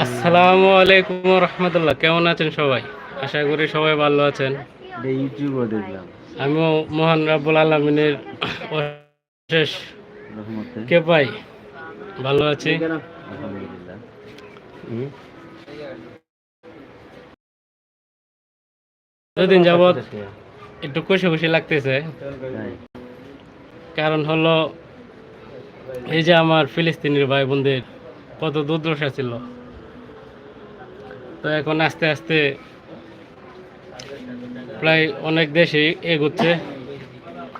আসসালামু আলাইকুম রহমতুল্লাহ। কেমন আছেন সবাই? আশা করি সবাই ভালো আছেন। আমিও মহান রাব্বুল আলমিনের শেষ কে পাই ভালো আছি। দুদিন যাবৎ একটু খুশি খুশি লাগতেছে। কারণ হলো এই যে আমার ফিলিস্তিনের ভাই বোনদের কত দুর্দশা ছিল। তো এখন আস্তে আস্তে প্রায় অনেক দেশই এগোচ্ছে।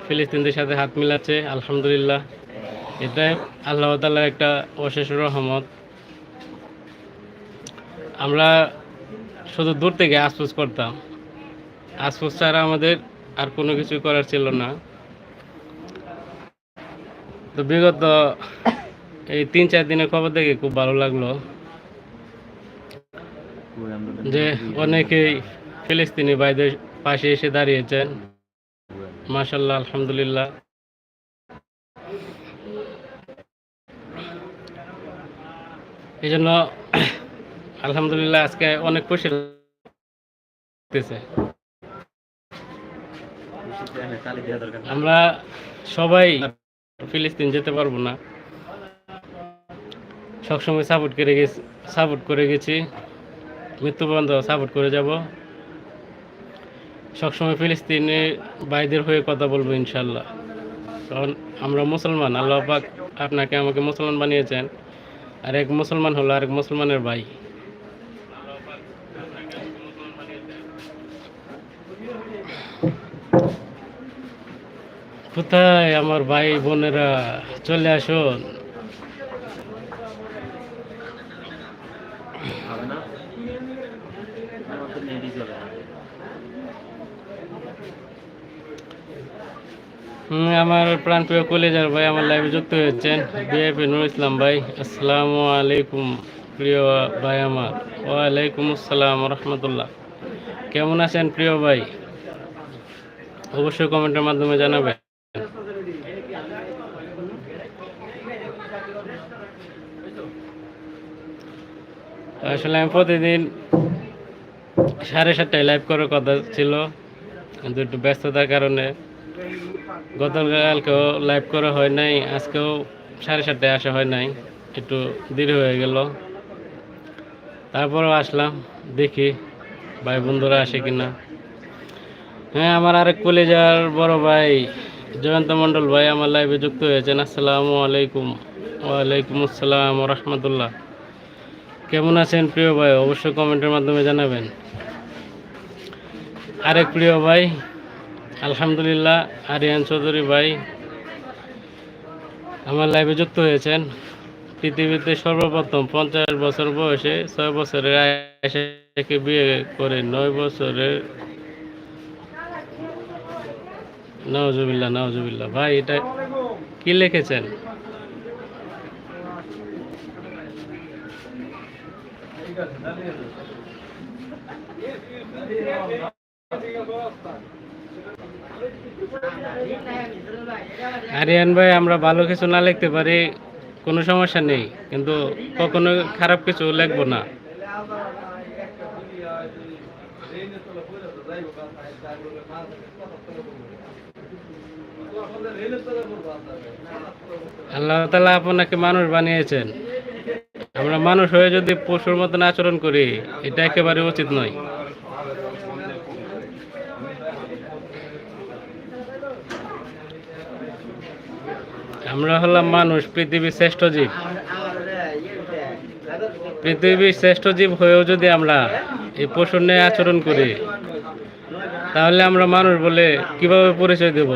ফিলিস্তিনদের সাথে হাত মিলাচ্ছে, আলহামদুলিল্লাহ। এটাই আল্লাহ তালার একটা অশেষ রহমত। আমরা শুধু দূর থেকে আশপুস করতাম। আশপুস ছাড়া আমাদের আর কোনো কিছু করার ছিল না। তো বিগত এই তিন চার দিনের খবর দেখে খুব ভালো লাগল। যে অনেকেই ফিলিস্তিনি ভাইদের পাশে এসে দাঁড়িয়েছেন। মাশাল্লাহ আলহামদুলিল্লাহ। এই জন্য আলহামদুলিল্লাহ আজকে অনেক খুশি। আমরা সবাই ফিলিস্তিন যেতে পারব না। সবসময় সাপোর্ট করে গেছি, সাপোর্ট করে গেছি। মৃত্যু পর্যন্ত সাপোর্ট করে যাব। সবসময় ফিলিস্তিনে ভাইদের হয়ে কথা বলব ইনশাল্লাহ। কারণ আমরা মুসলমান, আল্লাহ পাক আপনাকে আমাকে মুসলমান বানিয়েছেন। আর এক মুসলমান হলো আরেক মুসলমানের ভাই। কোথায় আমার ভাই বোনেরা? চলে আসুন? আমার প্রাণপ্রিয় কলেজার ভাই আমার লাইভে যুক্ত হয়েছেন। বিএপি নুর ইসলাম ভাই, আসসালামু আলাইকুম প্রিয় ভাই আমার। ওয়ালাইকুম আসসালাম রহমতুল্লাহ। কেমন আছেন প্রিয় ভাই? অবশ্যই কমেন্টের মাধ্যমে জানাবেন। আসলে আমি প্রতিদিন সাড়ে সাতটায় লাইভ করার কথা ছিল। কিন্তু একটু ব্যস্ততার কারণে গতকালকেও লাইভ করা হয় নাই, আজকেও সাড়ে সাতটায় আসা হয় নাই। একটু দেরি হয়ে গেল। তারপরেও আসলাম, দেখি ভাই বন্ধুরা আসে কিনা। হ্যাঁ আমার আরেক কলেজার বড় ভাই জয়ন্ত মণ্ডল ভাই আমার লাইভে যুক্ত হয়েছেন। আসসালামু আলাইকুম। ওয়ালাইকুম আসসালাম রহমতুল্লাহ। কেমন আছেন প্রিয় ভাই? অবশ্যই কমেন্টের মাধ্যমে জানাবেন। আরেক প্রিয় ভাই, আলহামদুলিল্লাহ, আরিয়ান চৌধুরী ভাই আমার লাইভে যুক্ত হয়েছেন। পৃথিবীতে সর্বপ্রথম পঞ্চাশ বছর বয়সে ছয় বছরের আয়েশাকে বিয়ে করে নয় বছরের নওজুবিল্লাহ নওজুবিল্লাহ। ভাই, এটা কি লিখেছেন? আরিয়ান ভাই, আমরা ভালো কিছু না লিখতে পারি, কোনো সমস্যা নেই, কিন্তু কখনো খারাপ কিছু লিখব না। আল্লাহ তালা আপনাকে মানুষ বানিয়েছেন। আমরা মানুষ হয়ে যদি পশুর মতন আচরণ করি, এটা একেবারে উচিত নয়। আমরা হলাম মানুষ, পৃথিবীর শ্রেষ্ঠ জীব। পৃথিবীর শ্রেষ্ঠ জীব হয়েও যদি আমরা এই পশুর নিয়ে আচরণ করি, তাহলে আমরা মানুষ বলে কীভাবে পরিচয় দেব?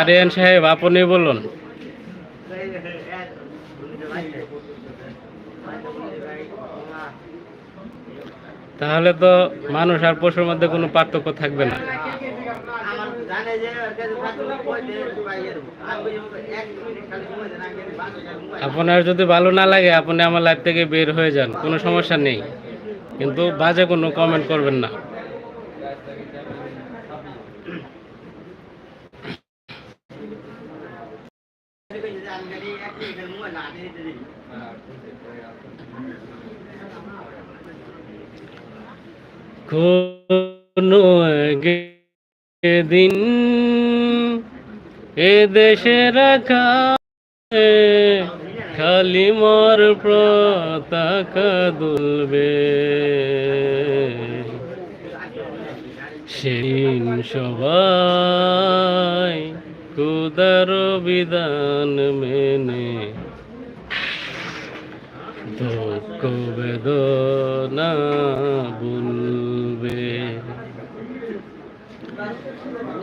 আরিয়ান সাহেব আপনি বলুন। তাহলে তো মানুষ আর পশুর মধ্যে কোনো পার্থক্য থাকবে না। আপনার যদি ভালো না লাগে, আপনি আমার লাইফ থেকে বের হয়ে যান, কোনো সমস্যা নেই। কিন্তু বাজে কোনো কমেন্ট করবেন না। কোনো দিন এ দেশের আকাশে খালি মর পতাকা দুলবে। সেদিন সবাই কুদার বিধান মেনে, দুঃখ বেদনা বলবে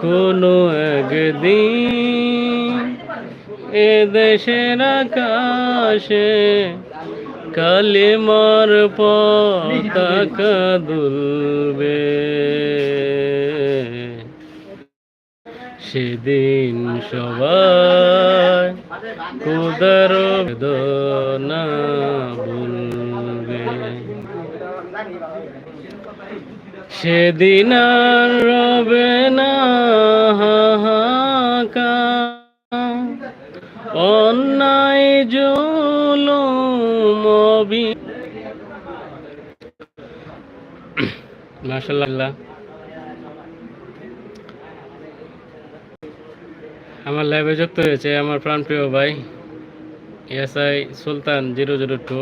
কোনো একদিন এ দেশের আকাশে কালিমার পতাকা দুলবে। সেদিন সবাই কুদার বেদনা বলবে সেদিন আর রবে না হাহাকার অন্যায় জুলুম অবি মাশাল্লাহ আমার লাইভে যুক্ত হয়েছে আমার প্রাণপ্রিয় ভাই, S I Sultan zero zero two.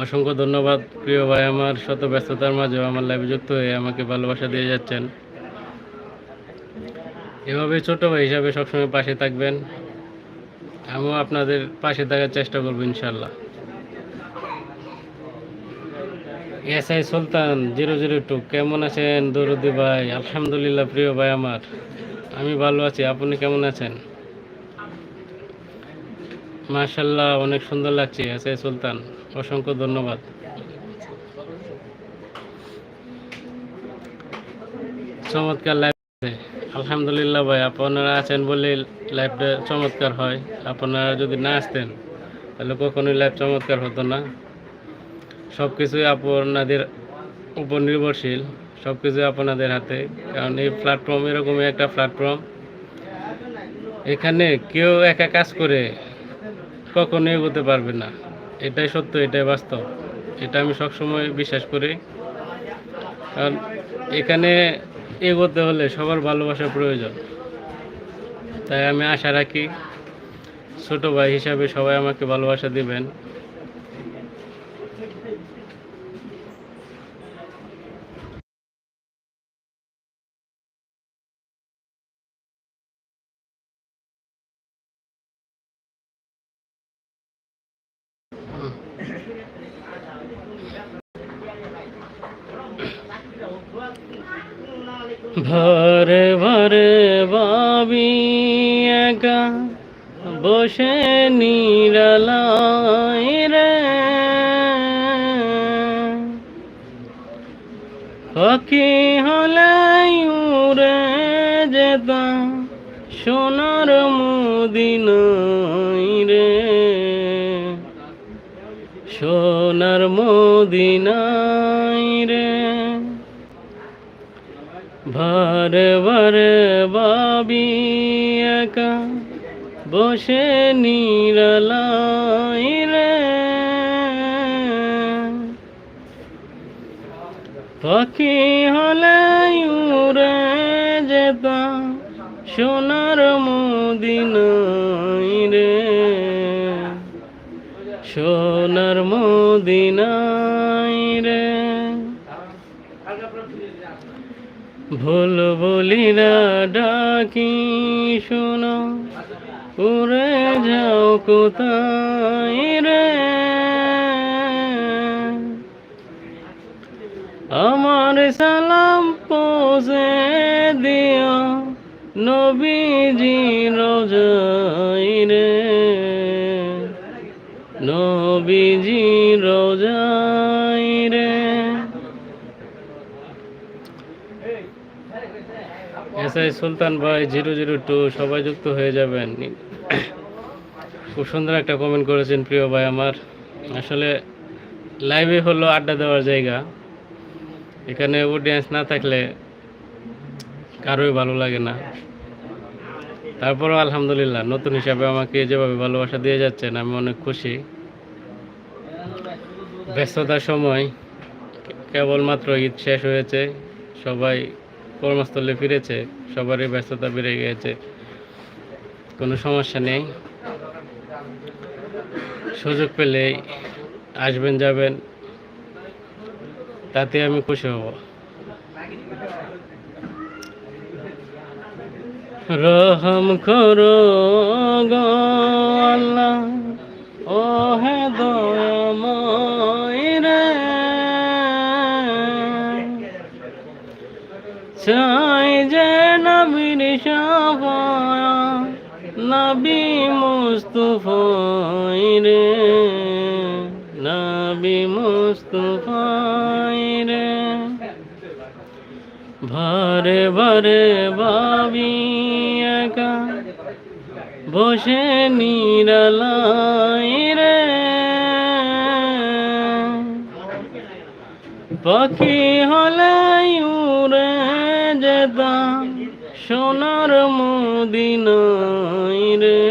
অসংখ্য ধন্যবাদ। প্রিয় ভাই, আমার শত ব্যস্ততার মাঝেও আমার লাইভে যুক্ত হয়ে আমাকে ভালোবাসা দিয়ে যাচ্ছেন। এভাবে ছোট ভাই হিসাবে সবসময় পাশে থাকবেন। আমিও আপনাদের পাশে থাকার চেষ্টা করব ইনশাল্লাহ S I Sultan zero zero two, কেমন আছেন দরুদি ভাই? আলহামদুলিল্লাহ, প্রিয় ভাই আমার। আমি ভালো আছি, আপনি কেমন আছেন? মাশাল্লাহ অনেক সুন্দর লাগছে এসআই সুলতান। অসংখ্য ধন্যবাদ। চমৎকার লাইভ আলহামদুলিল্লাহ ভাই, আপনারা আছেন বলে লাইভটা চমৎকার হয়। আপনারা যদি না আসতেন, তাহলে কখনোই লাইভ চমৎকার হতো না। সব কিছুই আপনাদের উপর নির্ভরশীল সব কিছুই আপনাদের হাতে। কারণ এই প্ল্যাটফর্ম এরকমই একটা প্ল্যাটফর্ম এখানে কেউ একা কাজ করে কখনো এগোতে পারবে না। এটাই সত্য, এটাই বাস্তব। এটা আমি সবসময় বিশ্বাস করি। কারণ এখানে এগোতে হলে সবার ভালোবাসার প্রয়োজন। তাই আমি আশা রাখি ছোটো ভাই হিসাবে সবাই আমাকে ভালোবাসা দিবেন। ভরে ভরে বাবি একা বসে রে। পাখি হলে উড়ে যেতাম সোনার মদিনাই রে। সোনার মদিনাই রে। ভারে ভারে বাবি একা বসে নিরালাই পাখি হলে উড়ে যেতাম সোনার মদিনাই রে। সোনার মদিনাই রে ভুল বলিরা ডাকি শোনো। উড়ে যাও কোথায় রে? আমার সালাম পৌঁছে দিও নবীজি রোজাই রে। নবীজি রোজাই রে এসআই সুলতান ভাই, জিরো জিরো টু, সবাই যুক্ত হয়ে যাবেন। খুব সুন্দর একটা কমেন্ট করেছেন প্রিয় ভাই আমার। আসলে লাইভে হলো আড্ডা দেওয়ার জায়গা। এখানে অডিয়েন্স না থাকলে কারোই ভালো লাগে না। তারপরও আলহামদুলিল্লাহ, নতুন হিসাবে আমাকে যেভাবে ভালোবাসা দিয়ে যাচ্ছেন, আমি অনেক খুশি। ব্যস্ততার সময় কেবলমাত্র ঈদ শেষ হয়েছে, সবাই কর্মস্থলে ফিরেছে, সবারই ব্যস্ততা বেড়ে গিয়েছে। কোনো সমস্যা নেই। সুযোগ পেলেই আসবেন, যাবেন। তাতে আমি খুশি হব। রহম করো গো আল্লাহ ও হে দয়াময়। চাই যে নবীর সাফায়া নবী মুস্তফাই রে, নবী মুস্তফাই রে। ভারে ভারে ভাবি একা বসে নিরালাই রে। পাখি হলে সোনার মদিনাই রে।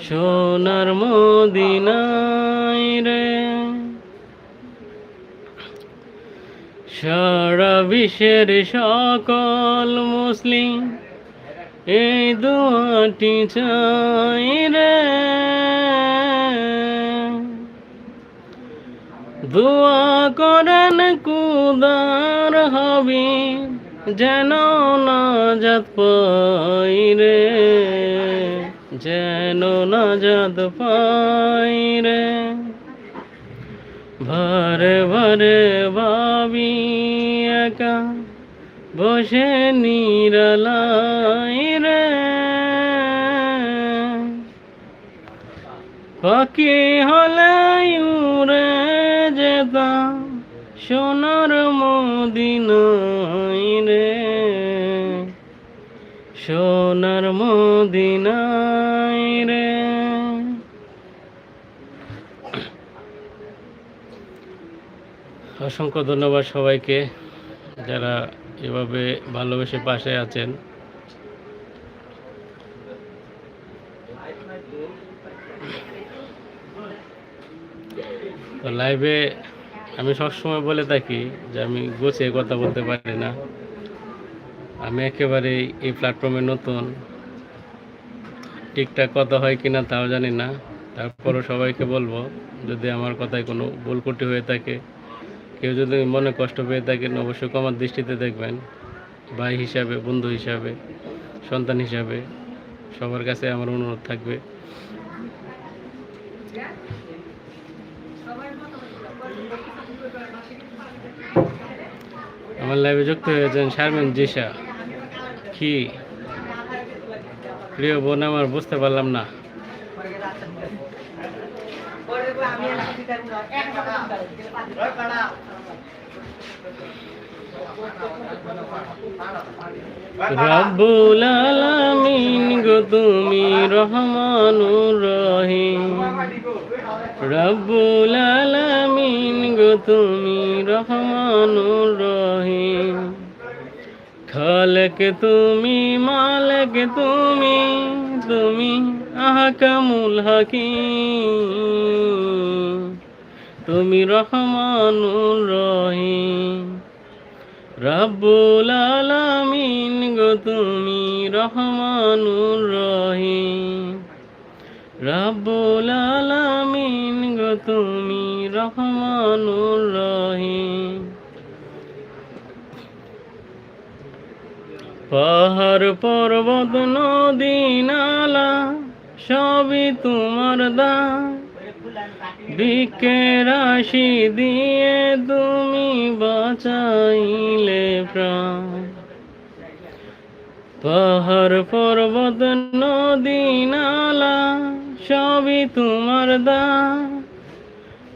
সোনার মদিনাই রে। সারা বিশ্বের সকল মুসলিম এই দোয়াটি চাই রে। দোয়া করেন কুদার হবি যেন নাজাত পাই রে, যেন নাজাত পাই রে। ভরে ভরে ভাবি একা বসে নিরলাই রে। পাখি হলে উড়ে সোনার মদিনাই রে। সোনার মদিনাই রে। অসংখ্য ধন্যবাদ সবাইকে যারা এভাবে ভালোবেসে পাশে আছেন। লাইভে আমি সবসময় বলে থাকি যে আমি গুছিয়ে কথা বলতে পারি না। আমি একেবারে এই প্ল্যাটফর্মে নতুন। ঠিকঠাক কথা হয় কিনা তাও জানি না। তারপরও সবাইকে বলব, যদি আমার কথায় কোনো ভুল ত্রুটি হয়ে থাকে, কেউ যদি মনে কষ্ট পেয়ে থাকেন অবশ্যই আমার দৃষ্টিতে দেখবেন। ভাই হিসাবে, বন্ধু হিসাবে, সন্তান হিসাবে সবার কাছে আমার অনুরোধ থাকবে। আমার লাইভে যুক্ত হয়েছেন শারমিন জিশা। কি? প্রিয় বোন, আমার বুঝতে পারলাম না। রব্বুল তুমি রহমানুর রহিম। রব্বুল আলামিন গো তুমি রহমানুর রহিম। খালেক তুমি, মালেক তুমি তুমি আহকামুল হাকিম। তুমি রহমানুর রহিম। রব্বুল আলামিন গো তুমি রহমানুর রহিম। আলামিন গো তুমি রহমানুর রহিম। পাহাড়, পর্বত, নদী, নালা সবই তোমার দান। বিকে রাশি দিয়ে তুমি বাঁচাইলে প্রাণ। পাহাড়, পর্বত, নদী, নালা সবই তোমার দান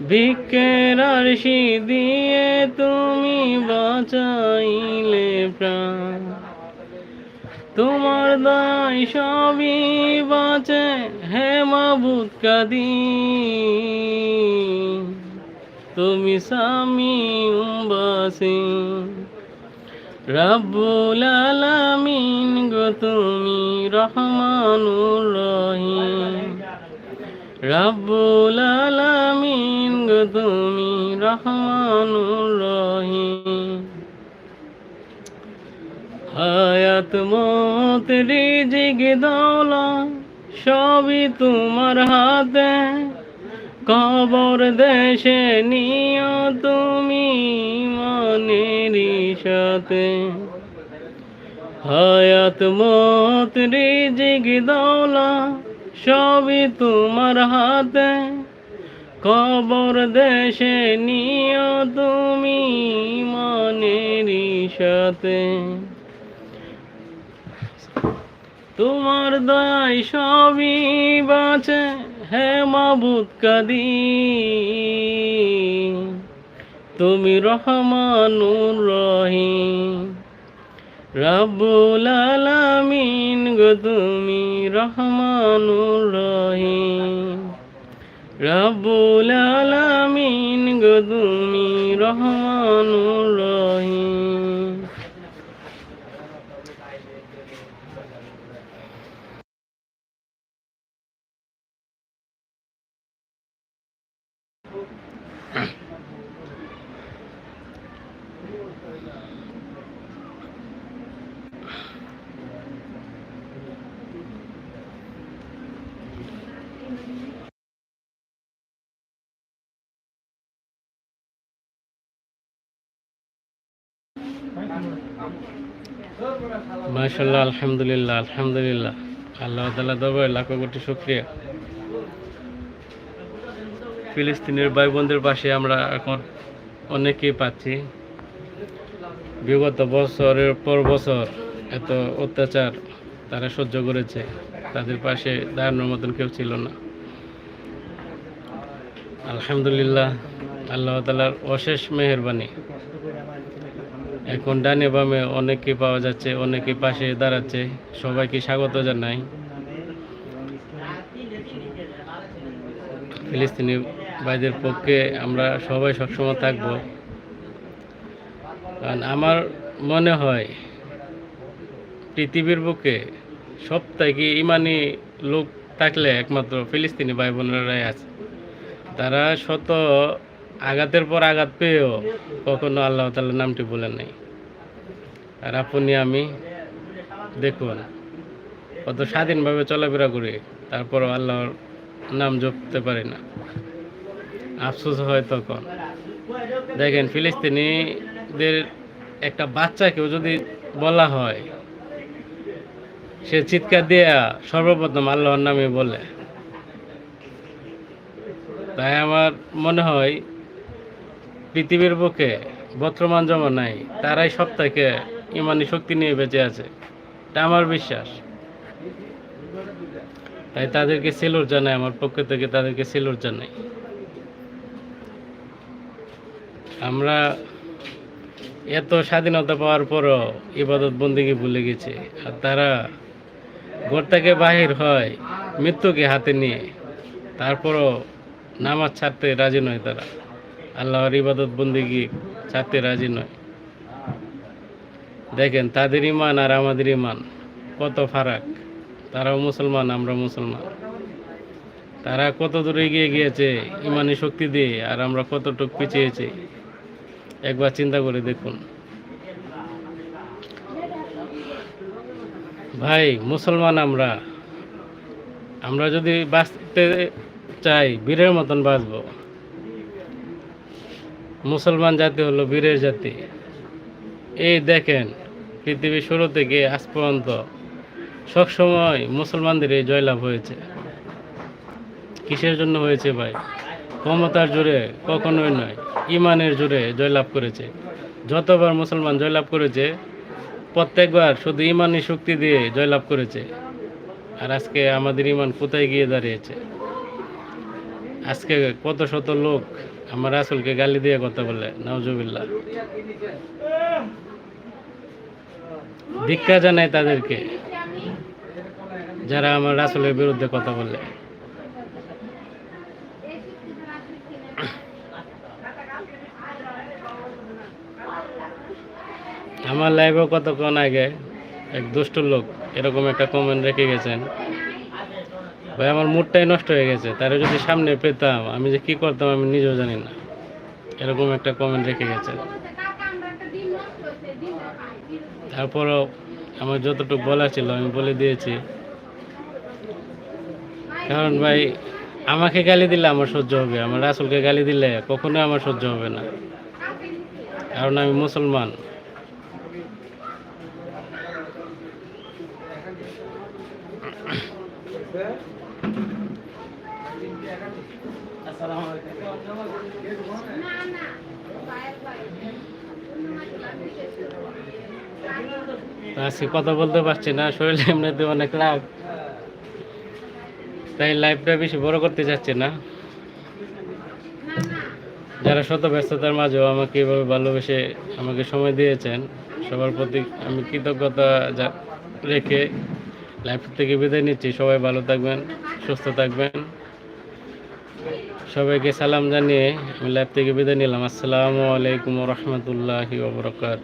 ভিক্ষে রাশি দিয়ে তুমি বাঁচাইলে প্রাণ। তোমার দায় সবই বাঁচে হে মাবুদ কাদি তুমি স্বামী উম্বাসী। রব্বুল আলামিন গো তুমি রহমানুর রহিম। রব্বুল আলামিন গো তুমি রহমানুর রহিম। হায়াত, মত, রিজিক দৌলা সবই তোমার হাতে। কবর, দেশে নিও তুমি মনেরই সাথে। হায়াত, মত, রিজিক দৌলা সবই তোমার হাতে। কবর দেশে নিও তুমি মনেরই সাথে। তোমার দয়াই সবই বাঁচে হে মাবুদ কাদি তুমি রহমানুর রহিম। রব্বুল আলামিন গো তুমি রহমানুর রহিম। রব্বুল আলামিন গো তুমি রহমানুর রহিম। মাশাল্লাহ আলহামদুলিল্লাহ আলহামদুলিল্লাহ। আল্লাহ তালা দরবারে লাখো কোটি শুক্রিয়া। ফিলিস্তিনের ভাই বোনদের পাশে আমরা এখন অনেকেই পাচ্ছি। বিগত বছরের পর বছর এত অত্যাচার তারা সহ্য করেছে। তাদের পাশে দাঁড়ানোর মতন কেউ ছিল না। আলহামদুলিল্লাহ, আল্লাহ তালার অশেষ মেহরবানি। এখন ডানে বামে অনেকে পাওয়া যাচ্ছে, অনেকে পাশে দাঁড়াচ্ছে। সবাইকে স্বাগত জানাই। ফিলিস্তিনি ভাইদের পক্ষে আমরা সবাই সবসময় থাকব। কারণ আমার মনে হয়, পৃথিবীর বুকে সব থেকে ইমানি লোক থাকলে একমাত্র ফিলিস্তিনি ভাই বোনেরাই আছে। তারা শত আঘাতের পর আঘাত পেয়েও কখনো আল্লাহ তাল্লাহ নামটি বলেন নাই। আর আপনি, আমি, দেখুন, কত স্বাধীনভাবে চলাফেরা করি, তারপরও আল্লাহর নাম জপতে পারি না। আফসোস হয় তখন। দেখেন, ফিলিস্তিনিদের একটা বাচ্চাকেও যদি বলা হয়, সে চিৎকার দিয়ে সর্বপ্রথম আল্লাহর নামে বলে। তাই আমার মনে হয়, পৃথিবীর বুকে বর্তমান জমানায় তারাই সব থেকে ইমানি শক্তি নিয়ে বেঁচে আছে। এটা আমার বিশ্বাস। তাই তাদেরকে সেলুট জানাই, আমার পক্ষ থেকে তাদেরকে সেলুট জানাই। আমরা এত স্বাধীনতা পাওয়ার পরও ইবাদত বন্দিকে ভুলে গেছি, আর তারা ঘর থেকে বাহির হয় মৃত্যুকে হাতে নিয়ে, তারপরও নামাজ ছাড়তে রাজি নয় তারা। আল্লাহর ইবাদত বন্দিগি ছাড়তে রাজি নয়। দেখেন, তাদের ইমান আর আমাদের ইমান কত ফারাক? তারাও মুসলমান আমরা মুসলমান। তারা কত দূর এগিয়ে গিয়েছে ইমানি শক্তি দিয়ে, আর আমরা কতটুক পিছিয়েছি? একবার চিন্তা করে দেখুন। ভাই, মুসলমান আমরা। আমরা যদি বাঁচতে চাই, বীরের মতন বাঁচবো। মুসলমান জাতি হলো বীরের জাতি। এই দেখেন পৃথিবীর শুরু থেকে আজ পর্যন্ত সবসময় মুসলমানদের এই জয়লাভ হয়েছে। কিসের জন্য হয়েছে ভাই? ক্ষমতার জোরে কখনোই নয়, ইমানের জোরে জয়লাভ করেছে। যতবার মুসলমান জয়লাভ করেছে, প্রত্যেকবার শুধু ইমানি শক্তি দিয়ে জয়লাভ করেছে। আর আজকে আমাদের ইমান কোথায় গিয়ে দাঁড়িয়েছে? আজকে কত শত লোক আমার আসলকে গালি দিয়ে কথা বলে নওজুবিল্লাহ ধিক্ষা জানাই তাদেরকে, যারা আমার রাসুলের বিরুদ্ধে কথা বলে। আমার লাইভেও কতক্ষণ আগে এক দুষ্ট লোক এরকম একটা কমেন্ট রেখে গেছেন। ভাই, আমার মুডটাই নষ্ট হয়ে গেছে, তারা যদি সামনে পেতাম, আমি যে কি করতাম আমি নিজেও জানি না। এরকম একটা কমেন্ট রেখে গেছেন। তারপরও আমার যতটুকু বলা ছিল, আমি বলে দিয়েছি। কারণ ভাই, আমাকে গালি দিলে আমার সহ্য হবে, আমার রাসুলকে গালি দিলে কখনো আমার সহ্য হবে না। কারণ আমি মুসলমান তো আজকে কথা বলতে পারছি না, শরীরে এমনিতে অনেক রাগ। তাই লাইফটা বেশি বড় করতে চাচ্ছি না। যারা শত ব্যস্ততার মাঝেও আমাকে এভাবে ভালোবেসে আমাকে সময় দিয়েছেন, সবার প্রতি আমি কৃতজ্ঞতা রেখে লাইফ থেকে বিদায় নিচ্ছি। সবাই ভালো থাকবেন, সুস্থ থাকবেন। সবাইকে সালাম জানিয়ে আমি লাইফ থেকে বিদায় নিলাম। আসসালামু আলাইকুম রহমতুল্লাহি ওবরকাত